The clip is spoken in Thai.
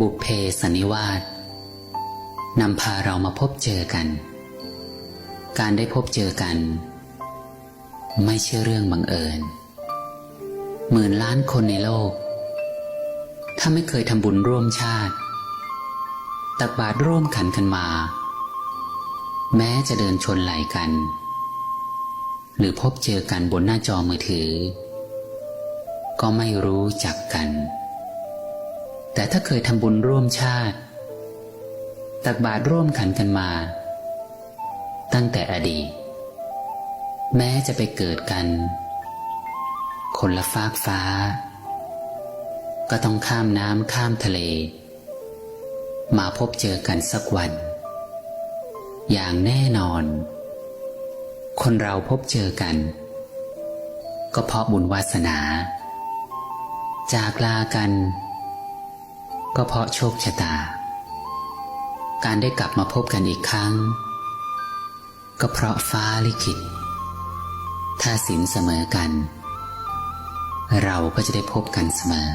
บุพเพสันนิวาสนำพาเรามาพบเจอกัน การได้พบเจอกัน ไม่ใช่เรื่องบังเอิญ หมื่นล้านคนในโลก ถ้าไม่เคยทำบุญร่วมชาติ ตักบาตรร่วมขันกันมา แม้จะเดินชนไหลกัน หรือพบเจอกันบนหน้าจอมือถือ ก็ไม่รู้จักกัน แต่ถ้าเคยทำบุญร่วมชาติ ตักบาตรร่วมขันกันมา ตั้งแต่อดีต แม้จะไปเกิดกัน คนละฟากฟ้า ก็ต้องข้ามน้ำข้ามทะเล มาพบเจอกันสักวัน อย่างแน่นอน คนเราพบเจอกัน ก็เพราะบุญวาสนา จากลากัน ก็เพราะโชคชะตา การได้กลับมาพบกันอีกครั้ง ก็เพราะฟ้าลิขิต ถ้าสินเสมอกัน เราก็จะได้พบกันเสมอ